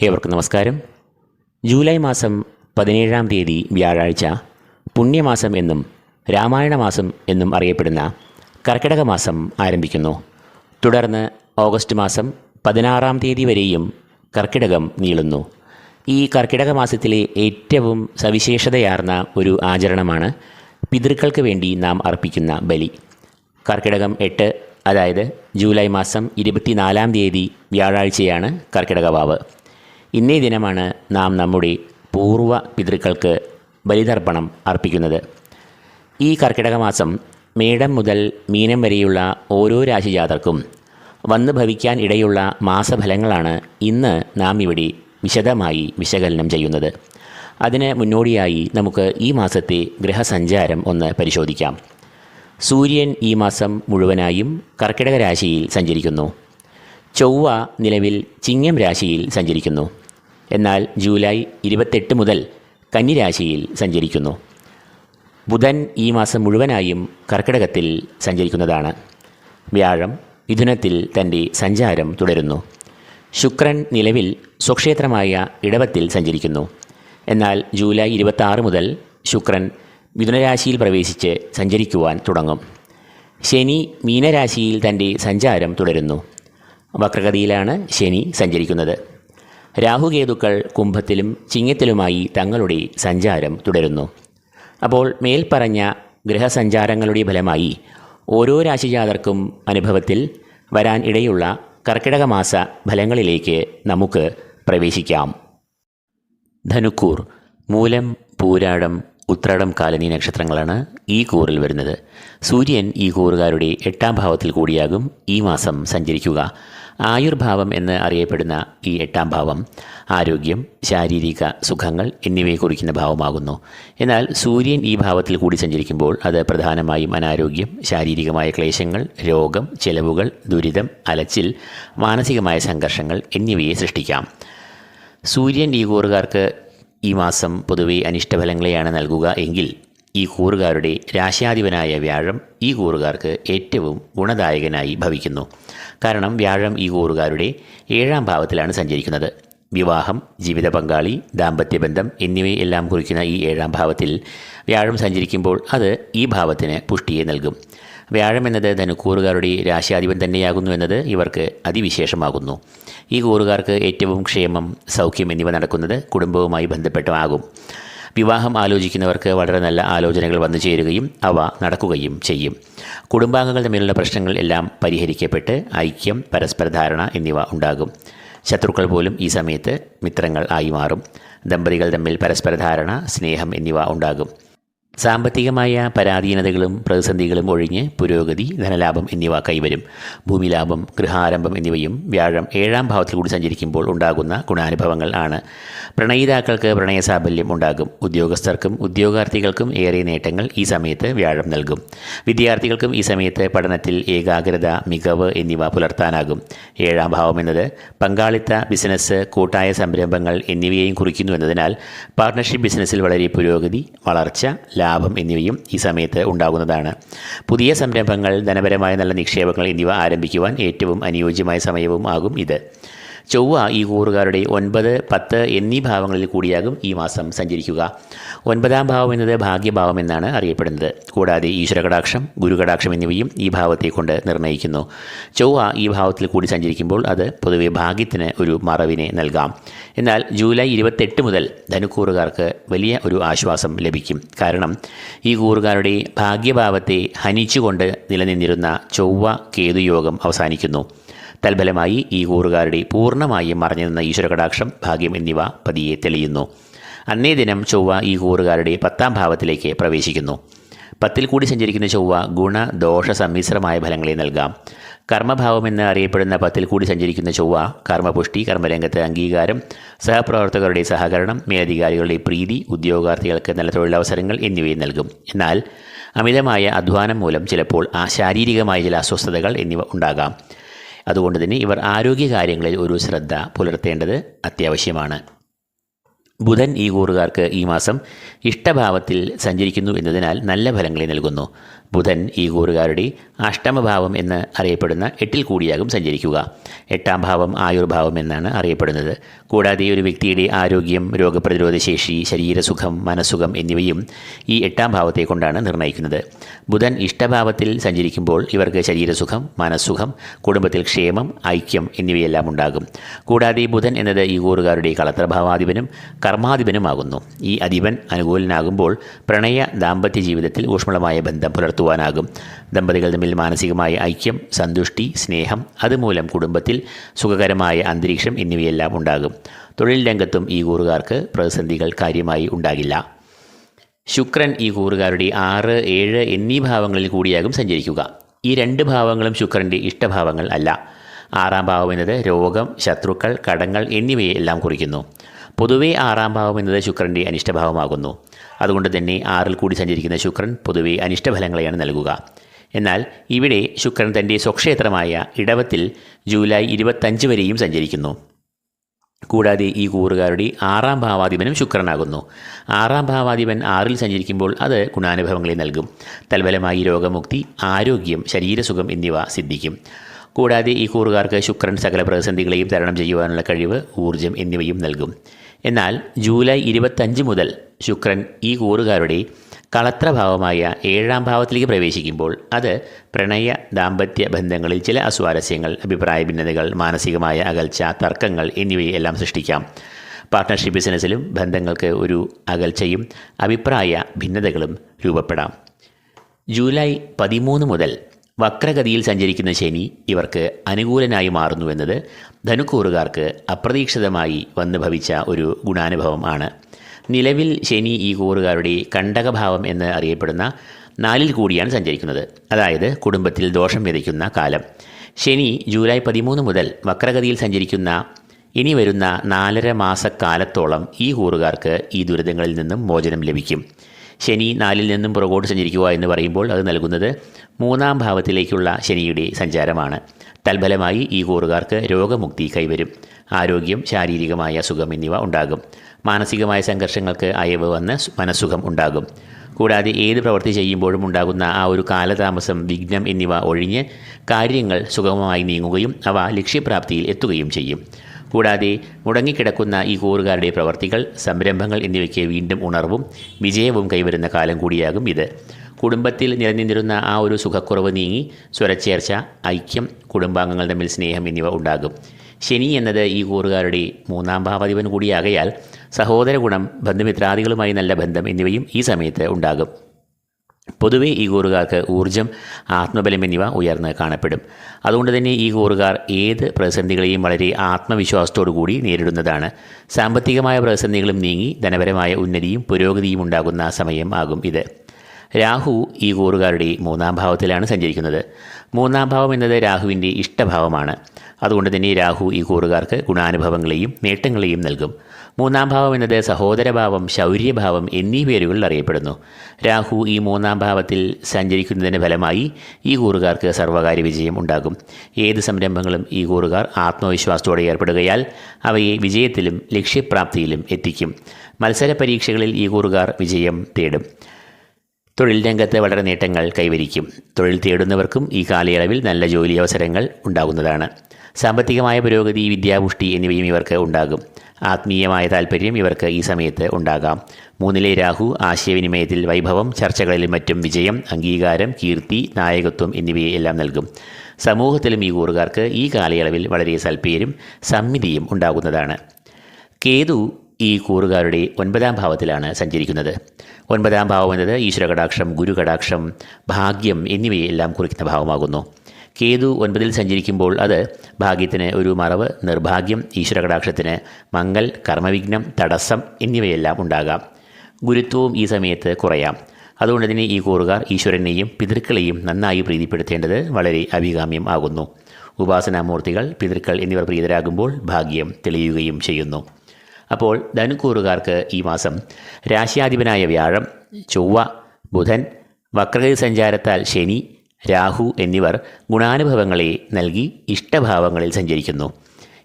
ഏവർക്കും നമസ്കാരം. ജൂലൈ മാസം പതിനേഴാം തീയതി വ്യാഴാഴ്ച പുണ്യമാസം എന്നും രാമായണ മാസം എന്നും അറിയപ്പെടുന്ന കർക്കിടക മാസം ആരംഭിക്കുന്നു. തുടർന്ന് ഓഗസ്റ്റ് മാസം പതിനാറാം തീയതി വരെയും കർക്കിടകം നീളുന്നു. ഈ കർക്കിടക മാസത്തിലെ ഏറ്റവും സവിശേഷതയാർന്ന ഒരു ആചരണമാണ് പിതൃക്കൾക്ക് വേണ്ടി നാം അർപ്പിക്കുന്ന ബലി. കർക്കിടകം എട്ട് അതായത് ജൂലൈ മാസം ഇരുപത്തിനാലാം തീയതി വ്യാഴാഴ്ചയാണ് കർക്കിടക വാവ്. ഇന്നേ ദിനമാണ് നാം നമ്മുടെ പൂർവ പിതൃക്കൾക്ക് ബലിതർപ്പണം അർപ്പിക്കുന്നത്. ഈ കർക്കിടക മാസം മേടം മുതൽ മീനം വരെയുള്ള ഓരോ രാശിജാതർക്കും വന്നു ഭവിക്കാൻ ഇടയുള്ള മാസഫലങ്ങളാണ് ഇന്ന് നാം ഇവിടെ വിശദമായി വിശകലനം ചെയ്യുന്നത്. അതിന് മുന്നോടിയായി നമുക്ക് ഈ മാസത്തെ ഗ്രഹസഞ്ചാരം ഒന്ന് പരിശോധിക്കാം. സൂര്യൻ ഈ മാസം മുഴുവനായും കർക്കിടക രാശിയിൽ സഞ്ചരിക്കുന്നു. ചൊവ്വ നിലവിൽ ചിങ്ങം രാശിയിൽ സഞ്ചരിക്കുന്നു. എന്നാൽ ജൂലൈ ഇരുപത്തെട്ട് മുതൽ കന്നിരാശിയിൽ സഞ്ചരിക്കുന്നു. ബുധൻ ഈ മാസം മുഴുവനായും കർക്കിടകത്തിൽ സഞ്ചരിക്കുന്നതാണ്. വ്യാഴം മിഥുനത്തിൽ തന്റെ സഞ്ചാരം തുടരുന്നു. ശുക്രൻ നിലവിൽ സ്വക്ഷേത്രമായ ഇടവത്തിൽ സഞ്ചരിക്കുന്നു. എന്നാൽ ജൂലൈ ഇരുപത്തി മുതൽ ശുക്രൻ മിഥുനരാശിയിൽ പ്രവേശിച്ച് സഞ്ചരിക്കുവാൻ തുടങ്ങും. ശനി മീനരാശിയിൽ തന്റെ സഞ്ചാരം തുടരുന്നു. വക്രഗതിയിലാണ് ശനി സഞ്ചരിക്കുന്നത്. രാഹുകേതുക്കൾ കുംഭത്തിലും ചിങ്ങത്തിലുമായി തങ്ങളുടെ സഞ്ചാരം തുടരുന്നു. അപ്പോൾ മേൽപ്പറഞ്ഞ ഗ്രഹസഞ്ചാരങ്ങളുടെ ഫലമായി ഓരോ രാശിജാതർക്കും അനുഭവത്തിൽ വരാൻ ഇടയുള്ള കർക്കിടക മാസ ഫലങ്ങളിലേക്ക് നമുക്ക് പ്രവേശിക്കാം. ധനുക്കൂർ മൂലം പൂരാടം ഉത്രാടം കാലനി നക്ഷത്രങ്ങളാണ് ഈ കൂറിൽ വരുന്നത്. സൂര്യൻ ഈ കൂറുകാരുടെ എട്ടാം ഭാവത്തിൽ കൂടിയാകും ഈ മാസം സഞ്ചരിക്കുക. ആയുർഭാവം എന്ന് അറിയപ്പെടുന്ന ഈ എട്ടാം ഭാവം ആരോഗ്യം ശാരീരിക സുഖങ്ങൾ എന്നിവയെ കുറിക്കുന്ന ഭാവമാകുന്നു. എന്നാൽ സൂര്യൻ ഈ ഭാവത്തിൽ കൂടി സഞ്ചരിക്കുമ്പോൾ അത് പ്രധാനമായും അനാരോഗ്യം ശാരീരികമായ ക്ലേശങ്ങൾ രോഗം ചെലവുകൾ ദുരിതം അലച്ചിൽ മാനസികമായ സംഘർഷങ്ങൾ എന്നിവയെ സൃഷ്ടിക്കാം. സൂര്യൻ ഈ കൂറുകാർക്ക് ഈ മാസം പൊതുവെ അനിഷ്ടഫലങ്ങളെയാണ് നൽകുക എങ്കിൽ ഈ കൂറുകാരുടെ രാശാധിപനായ വ്യാഴം ഈ കൂറുകാർക്ക് ഏറ്റവും ഗുണദായകനായി ഭവിക്കുന്നു. കാരണം വ്യാഴം ഈ കൂറുകാരുടെ ഏഴാം ഭാവത്തിലാണ് സഞ്ചരിക്കുന്നത്. വിവാഹം ജീവിത പങ്കാളി ദാമ്പത്യബന്ധം എന്നിവയെല്ലാം കുറിക്കുന്ന ഈ ഏഴാം ഭാവത്തിൽ വ്യാഴം സഞ്ചരിക്കുമ്പോൾ അത് ഈ ഭാവത്തിന് പുഷ്ടിയെ നൽകും. വ്യാഴം എന്നത് ധനുക്കൂറുകാരുടെ രാശിയാധിപൻ തന്നെയാകുന്നു എന്നത് ഇവർക്ക് അതിവിശേഷമാകുന്നു. ഈ കൂറുകാർക്ക് ഏറ്റവും ക്ഷേമം സൗഖ്യം എന്നിവ നടക്കുന്നത് കുടുംബവുമായി ബന്ധപ്പെട്ടുമാകും വിവാഹം ആലോചിക്കുന്നവർക്ക് വളരെ നല്ല ആലോചനകൾ വന്നു ചേരുകയും അവ നടക്കുകയും ചെയ്യും. കുടുംബാംഗങ്ങൾ തമ്മിലുള്ള പ്രശ്നങ്ങൾ എല്ലാം പരിഹരിക്കപ്പെട്ട് ഐക്യം പരസ്പര ധാരണ എന്നിവ ഉണ്ടാകും. ശത്രുക്കൾ പോലും ഈ സമയത്ത് മിത്രങ്ങൾ ആയി മാറും. ദമ്പതികൾ തമ്മിൽ പരസ്പര ധാരണ സ്നേഹം എന്നിവ ഉണ്ടാകും. സാമ്പത്തികമായ പരാധീനതകളും പ്രതിസന്ധികളും ഒഴിഞ്ഞ് പുരോഗതി ധനലാഭം എന്നിവ കൈവരും. ഭൂമിലാഭം ഗൃഹാരംഭം എന്നിവയും വ്യാഴം ഏഴാം ഭാവത്തിൽ കൂടി സഞ്ചരിക്കുമ്പോൾ ഉണ്ടാകുന്ന ഗുണാനുഭവങ്ങൾ ആണ്. പ്രണയിതാക്കൾക്ക് പ്രണയസാഫല്യം ഉണ്ടാകും. ഉദ്യോഗസ്ഥർക്കും ഉദ്യോഗാർത്ഥികൾക്കും ഏറെ നേട്ടങ്ങൾ ഈ സമയത്ത് വ്യാഴം നൽകും. വിദ്യാർത്ഥികൾക്കും ഈ സമയത്ത് പഠനത്തിൽ ഏകാഗ്രത മികവ് എന്നിവ പുലർത്താനാകും. ഏഴാം ഭാവം എന്നത് പങ്കാളിത്ത ബിസിനസ് കൂട്ടായ സംരംഭങ്ങൾ എന്നിവയെയും കുറിക്കുന്നു എന്നതിനാൽ പാർട്ണർഷിപ്പ് ബിസിനസ്സിൽ വളരെ പുരോഗതി വളർച്ച ലാഭം എന്നിവയും ഈ സമയത്ത് ഉണ്ടാകുന്നതാണ്. പുതിയ സംരംഭങ്ങൾ ധനപരമായ നല്ല നിക്ഷേപങ്ങൾ എന്നിവ ആരംഭിക്കുവാൻ ഏറ്റവും അനുയോജ്യമായ സമയവും ആകും ഇത്. ചൊവ്വ ഈ കൂറുകാരുടെ ഒൻപത് പത്ത് എന്നീ ഭാവങ്ങളിൽ കൂടിയാകും ഈ മാസം സഞ്ചരിക്കുക. ഒൻപതാം ഭാവം എന്നത് ഭാഗ്യഭാവം എന്നാണ് അറിയപ്പെടുന്നത്. കൂടാതെ ഈശ്വരകടാക്ഷം ഗുരുകടാക്ഷം എന്നിവയും ഈ ഭാവത്തെ കൊണ്ട് നിർണയിക്കുന്നു ചൊവ്വ ഈ ഭാവത്തിൽ കൂടി സഞ്ചരിക്കുമ്പോൾ അത് പൊതുവെ ഭാഗ്യത്തിന് ഒരു മറവിനെ നൽകാം. എന്നാൽ ജൂലൈ ഇരുപത്തെട്ട് മുതൽ ധനുക്കൂറുകാർക്ക് വലിയ ഒരു ആശ്വാസം ലഭിക്കും. കാരണം ഈ കൂറുകാരുടെ ഭാഗ്യഭാവത്തെ ഹനിച്ചുകൊണ്ട് നിലനിന്നിരുന്ന ചൊവ്വ കേതുയോഗം അവസാനിക്കുന്നു. തൽഫലമായി ഈ കൂറുകാരുടെ പൂർണമായും മറഞ്ഞു നിന്ന ഈശ്വരകടാക്ഷം ഭാഗ്യം എന്നിവ പതിയെ തെളിയുന്നു. അന്നേ ദിനം ചൊവ്വ ഈ കൂറുകാരുടെ പത്താം ഭാവത്തിലേക്ക് പ്രവേശിക്കുന്നു. പത്തിൽ കൂടി സഞ്ചരിക്കുന്ന ചൊവ്വ ഗുണ ദോഷ സമ്മിശ്രമായ ഫലങ്ങളെ നൽകാം. കർമ്മഭാവം എന്ന് അറിയപ്പെടുന്ന പത്തിൽ കൂടി സഞ്ചരിക്കുന്ന ചൊവ്വ കർമ്മപുഷ്ടി കർമ്മരംഗത്തെ അംഗീകാരം സഹപ്രവർത്തകരുടെ സഹകരണം മേലധികാരികളുടെ പ്രീതി ഉദ്യോഗാർത്ഥികൾക്ക് നല്ല തൊഴിലവസരങ്ങൾ എന്നിവയും നൽകും. എന്നാൽ അമിതമായ അധ്വാനം മൂലം ചിലപ്പോൾ ആ ശാരീരികമായ ചില അസ്വസ്ഥതകൾ എന്നിവ ഉണ്ടാകാം. അതുകൊണ്ട് തന്നെ ഇവർ ആരോഗ്യകാര്യങ്ങളിൽ ഒരു ശ്രദ്ധ പുലർത്തേണ്ടത് അത്യാവശ്യമാണ്. ബുധൻ ഈ കൂറുകാർക്ക് ഈ മാസം ഇഷ്ടഭാവത്തിൽ സഞ്ചരിക്കുന്നു എന്നതിനാൽ നല്ല ഫലങ്ങളെ നൽകുന്നു. ബുധൻ ഈ കൂറുകാരുടെ അഷ്ടമഭാവം എന്ന് അറിയപ്പെടുന്ന എട്ടിൽ കൂടിയാകും സഞ്ചരിക്കുക. എട്ടാം ഭാവം ആയുർഭാവം എന്നാണ് അറിയപ്പെടുന്നത്. കൂടാതെ ഒരു വ്യക്തിയുടെ ആരോഗ്യം രോഗപ്രതിരോധ ശേഷി ശരീരസുഖം മനസ്സുഖം എന്നിവയും ഈ എട്ടാം ഭാവത്തെ കൊണ്ടാണ് നിർണയിക്കുന്നത്. ബുധൻ ഇഷ്ടഭാവത്തിൽ സഞ്ചരിക്കുമ്പോൾ ഇവർക്ക് ശരീരസുഖം മനസ്സുഖം കുടുംബത്തിൽ ക്ഷേമം ഐക്യം എന്നിവയെല്ലാം ഉണ്ടാകും. കൂടാതെ ബുധൻ എന്നത് ഈ കൂറുകാരുടെ കളത്രഭാവാധിപനും കർമാധിപനുമാകുന്നു. ഈ അധിപൻ അനുകൂലനാകുമ്പോൾ പ്രണയ ദാമ്പത്യ ജീവിതത്തിൽ ഊഷ്മളമായ ബന്ധം പുലർത്തുവാനാകും ദമ്പതികൾ തമ്മിൽ മാനസികമായ ഐക്യം സന്തുഷ്ടി സ്നേഹം അതുമൂലം കുടുംബത്തിൽ സുഖകരമായ അന്തരീക്ഷം എന്നിവയെല്ലാം ഉണ്ടാകും. തൊഴിൽ രംഗത്തും ഈ കൂറുകാർക്ക് പ്രതിസന്ധികൾ കാര്യമായി ഉണ്ടാകില്ല. ശുക്രൻ ഈ കൂറുകാരുടെ ആറ് ഏഴ് എന്നീ ഭാവങ്ങളിൽ കൂടിയാകും സഞ്ചരിക്കുക. ഈ രണ്ട് ഭാവങ്ങളും ശുക്രന്റെ ഇഷ്ടഭാവങ്ങൾ അല്ല. ആറാം ഭാവം എന്നത് രോഗം ശത്രുക്കൾ കടങ്ങൾ എന്നിവയെ എല്ലാം കുറിക്കുന്നു. പൊതുവേ ആറാം ഭാവം എന്നത് ശുക്രന്റെ അനിഷ്ടഭാവമാകുന്നു. അതുകൊണ്ട് തന്നെ ആറിൽ കൂടി സഞ്ചരിക്കുന്ന ശുക്രൻ പൊതുവെ അനിഷ്ടഫലങ്ങളെയാണ് നൽകുക. എന്നാൽ ഇവിടെ ശുക്രൻ തന്റെ സ്വക്ഷേത്രമായ ഇടവത്തിൽ ജൂലൈ ഇരുപത്തഞ്ച് വരെയും സഞ്ചരിക്കുന്നു. കൂടാതെ ഈ കൂറുകാരുടെ ആറാം ഭാവാധിപനും ശുക്രനാകുന്നു. ആറാം ഭാവാധിപൻ ആറിൽ സഞ്ചരിക്കുമ്പോൾ അത് ഗുണാനുഭവങ്ങളെ നൽകും. തൽഫലമായി രോഗമുക്തി ആരോഗ്യം ശരീരസുഖം എന്നിവ സിദ്ധിക്കും. കൂടാതെ ഈ കൂറുകാർക്ക് ശുക്രൻ സകല പ്രതിസന്ധികളെയും തരണം ചെയ്യുവാനുള്ള കഴിവ് ഊർജം എന്നിവയും നൽകും. എന്നാൽ ജൂലൈ ഇരുപത്തഞ്ച് മുതൽ ശുക്രൻ ഈ കൂറുകാരുടെ കളത്രഭാവമായ ഏഴാം ഭാവത്തിലേക്ക് പ്രവേശിക്കുമ്പോൾ അത് പ്രണയ ദാമ്പത്യ ബന്ധങ്ങളിൽ ചില അസ്വാരസ്യങ്ങൾ അഭിപ്രായ ഭിന്നതകൾ മാനസികമായ അകൽച്ച തർക്കങ്ങൾ എന്നിവയെല്ലാം സൃഷ്ടിക്കാം. പാർട്ട്ണർഷിപ്പ് ബിസിനസ്സിലും ബന്ധങ്ങൾക്ക് ഒരു അകൽച്ചയും അഭിപ്രായ ഭിന്നതകളും രൂപപ്പെടാം. ജൂലൈ പതിമൂന്ന് മുതൽ വക്രഗതിയിൽ സഞ്ചരിക്കുന്ന ശനി ഇവർക്ക് അനുകൂലനായി മാറുന്നുവെന്നത് ധനുക്കൂറുകാർക്ക് അപ്രതീക്ഷിതമായി വന്നു ഭവിച്ച ഒരു ഗുണാനുഭവം ആണ്. നിലവിൽ ശനി ഈ കൂറുകാരുടെ കണ്ടകഭാവം എന്ന് അറിയപ്പെടുന്ന നാലിൽ കൂടിയാണ് സഞ്ചരിക്കുന്നത്. അതായത് കുടുംബത്തിൽ ദോഷം വിതയ്ക്കുന്ന കാലം. ശനി ജൂലൈ പതിമൂന്ന് മുതൽ വക്രഗതിയിൽ സഞ്ചരിക്കുന്ന ഇനി വരുന്ന നാലര മാസക്കാലത്തോളം ഈ കൂറുകാർക്ക് ഈ ദുരിതങ്ങളിൽ നിന്നും മോചനം ലഭിക്കും. ശനി നാലിൽ നിന്നും പുറകോട്ട് സഞ്ചരിക്കുക എന്ന് പറയുമ്പോൾ അത് നൽകുന്നത് മൂന്നാം ഭാവത്തിലേക്കുള്ള ശനിയുടെ സഞ്ചാരമാണ്. തൽഫലമായി ഈ കൂറുകാർക്ക് രോഗമുക്തി കൈവരും. ആരോഗ്യം ശാരീരികമായ സുഖം എന്നിവ ഉണ്ടാകും. മാനസികമായ സംഘർഷങ്ങൾക്ക് അയവ് വന്ന് മനസ്സുഖം ഉണ്ടാകും. കൂടാതെ ഏത് പ്രവൃത്തി ചെയ്യുമ്പോഴും ഉണ്ടാകുന്ന ആ ഒരു കാലതാമസം വിഘ്നം എന്നിവ ഒഴിഞ്ഞ് കാര്യങ്ങൾ സുഗമമായി നീങ്ങുകയും അവ ലക്ഷ്യപ്രാപ്തിയിൽ എത്തുകയും ചെയ്യും. കൂടാതെ മുടങ്ങിക്കിടക്കുന്ന ഈ കൂറുകാരുടെ പ്രവർത്തികൾ സംരംഭങ്ങൾ എന്നിവയ്ക്ക് വീണ്ടും ഉണർവും വിജയവും കൈവരുന്ന കാലം കൂടിയാകും ഇത്. കുടുംബത്തിൽ നിലനിന്നിരുന്ന ആ ഒരു സുഖക്കുറവ് നീങ്ങി സ്വരച്ചേർച്ച ഐക്യം കുടുംബാംഗങ്ങൾ തമ്മിൽ സ്നേഹം എന്നിവ ഉണ്ടാകും. ശനി എന്നത് ഈ കൂറുകാരുടെ മൂന്നാം ഭാവാധിപൻ കൂടിയാകയാൽ സഹോദര ഗുണം ബന്ധുമിത്രാദികളുമായി നല്ല ബന്ധം എന്നിവയും ഈ സമയത്ത് ഉണ്ടാകും. പൊതുവെ ഈ കൂറുകാർക്ക് ഊർജം ആത്മബലം എന്നിവ ഉയർന്ന് കാണപ്പെടും. അതുകൊണ്ട് തന്നെ ഈ കൂറുകാർ ഏത് പ്രതിസന്ധികളെയും വളരെ ആത്മവിശ്വാസത്തോടു കൂടി നേരിടുന്നതാണ്. സാമ്പത്തികമായ പ്രതിസന്ധികളും നീങ്ങി ധനപരമായ ഉന്നതിയും പുരോഗതിയും ഉണ്ടാകുന്ന സമയം ആകും ഇത്. രാഹു ഈ കൂറുകാരുടെ മൂന്നാം ഭാവത്തിലാണ് സഞ്ചരിക്കുന്നത്. മൂന്നാം ഭാവം എന്നത് രാഹുവിന്റെ ഇഷ്ടഭാവമാണ്. അതുകൊണ്ട് തന്നെ രാഹു ഈ കൂറുകാർക്ക് ഗുണാനുഭവങ്ങളെയും നേട്ടങ്ങളെയും നൽകും. മൂന്നാം ഭാവം എന്നത് സഹോദരഭാവം ശൗര്യഭാവം എന്നീ പേരുകളിൽ അറിയപ്പെടുന്നു. രാഹു ഈ മൂന്നാം ഭാവത്തിൽ സഞ്ചരിക്കുന്നതിന് ഫലമായി ഈ കൂറുകാർക്ക് സർവകാര്യ വിജയം ഉണ്ടാകും. ഏത് സംരംഭങ്ങളും ഈ കൂറുകാർ ആത്മവിശ്വാസത്തോടെ ഏർപ്പെടുകയാൽ അവയെ വിജയത്തിലും ലക്ഷ്യപ്രാപ്തിയിലും എത്തിക്കും. മത്സര പരീക്ഷകളിൽ ഈ കൂറുകാർ വിജയം തേടും. തൊഴിൽ രംഗത്ത് വളരെ നേട്ടങ്ങൾ കൈവരിക്കും. തൊഴിൽ തേടുന്നവർക്കും ഈ കാലയളവിൽ നല്ല ജോലി അവസരങ്ങൾ ഉണ്ടാകുന്നതാണ്. സാമ്പത്തികമായ പുരോഗതി വിദ്യാപുഷ്ടി എന്നിവയും ഇവർക്ക് ഉണ്ടാകും. ആത്മീയമായ താല്പര്യം ഇവർക്ക് ഈ സമയത്ത് ഉണ്ടാകാം. മൂന്നിലെ രാഹു ആശയവിനിമയത്തിൽ വൈഭവം ചർച്ചകളിലും മറ്റും വിജയം അംഗീകാരം കീർത്തി നായകത്വം എന്നിവയെ എല്ലാം നൽകും. സമൂഹത്തിലും ഈ കൂറുകാർക്ക് ഈ കാലയളവിൽ വളരെ സൽപ്പേരും സമ്മിതിയും ഉണ്ടാകുന്നതാണ്. കേതു ഈ കൂറുകാരുടെ ഒൻപതാം ഭാവത്തിലാണ് സഞ്ചരിക്കുന്നത്. ഒൻപതാം ഭാവം എന്നത് ഈശ്വരകടാക്ഷം ഗുരുകടാക്ഷം ഭാഗ്യം എന്നിവയെല്ലാം കുറിക്കുന്ന ഭാവമാകുന്നു. കേതു ഒൻപതിൽ സഞ്ചരിക്കുമ്പോൾ അത് ഭാഗ്യത്തിന് ഒരു മറവ് നിർഭാഗ്യം ഈശ്വരകടാക്ഷത്തിന് മങ്ങൽ കർമ്മവിഘ്നം തടസ്സം എന്നിവയെല്ലാം ഉണ്ടാകാം. ഗുരുത്വവും ഈ സമയത്ത് കുറയാം. അതുകൊണ്ട് തന്നെ ഈ കൂറുകാർ ഈശ്വരനെയും പിതൃക്കളെയും നന്നായി പ്രീതിപ്പെടുത്തേണ്ടത് വളരെ അഭികാമ്യം ആകുന്നു. ഉപാസനാമൂർത്തികൾ പിതൃക്കൾ എന്നിവർ പ്രീതരാകുമ്പോൾ ഭാഗ്യം തെളിയുകയും ചെയ്യുന്നു. അപ്പോൾ ധനുക്കൂറുകാർക്ക് ഈ മാസം രാശ്യാധിപനായ വ്യാഴം ചൊവ്വ ബുധൻ വക്രഗതി സഞ്ചാരത്താൽ ശനി രാഹു എന്നിവർ ഗുണാനുഭവങ്ങളെ നൽകി ഇഷ്ടഭാവങ്ങളിൽ സഞ്ചരിക്കുന്നു.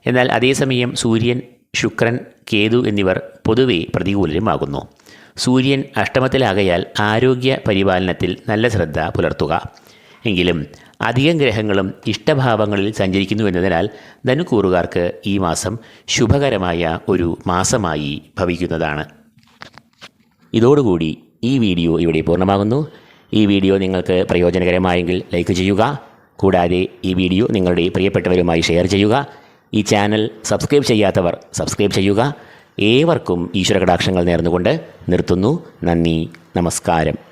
എന്നാൽ അതേസമയം സൂര്യൻ ശുക്രൻ കേതു എന്നിവർ പൊതുവെ പ്രതികൂലരുമാകുന്നു. സൂര്യൻ അഷ്ടമത്തിലാകയാൽ ആരോഗ്യ പരിപാലനത്തിൽ നല്ല ശ്രദ്ധ പുലർത്തുക. എങ്കിലും അധികം ഗ്രഹങ്ങളും ഇഷ്ടഭാവങ്ങളിൽ സഞ്ചരിക്കുന്നു എന്നതിനാൽ ധനുക്കൂറുകാർക്ക് ഈ മാസം ശുഭകരമായ ഒരു മാസമായി ഭവിക്കുന്നതാണ്. ഇതോടുകൂടി ഈ വീഡിയോ ഇവിടെ പൂർണമാകുന്നു. ഈ വീഡിയോ നിങ്ങൾക്ക് പ്രയോജനകരമായെങ്കിൽ ലൈക്ക് ചെയ്യുക. കൂടാതെ ഈ വീഡിയോ നിങ്ങളുടെ പ്രിയപ്പെട്ടവരുമായി ഷെയർ ചെയ്യുക. ഈ ചാനൽ സബ്സ്ക്രൈബ് ചെയ്യാത്തവർ സബ്സ്ക്രൈബ് ചെയ്യുക. ഏവർക്കും ഈശ്വര കടാക്ഷങ്ങൾ നേർന്നുകൊണ്ട് നിർത്തുന്നു. നന്ദി നമസ്കാരം.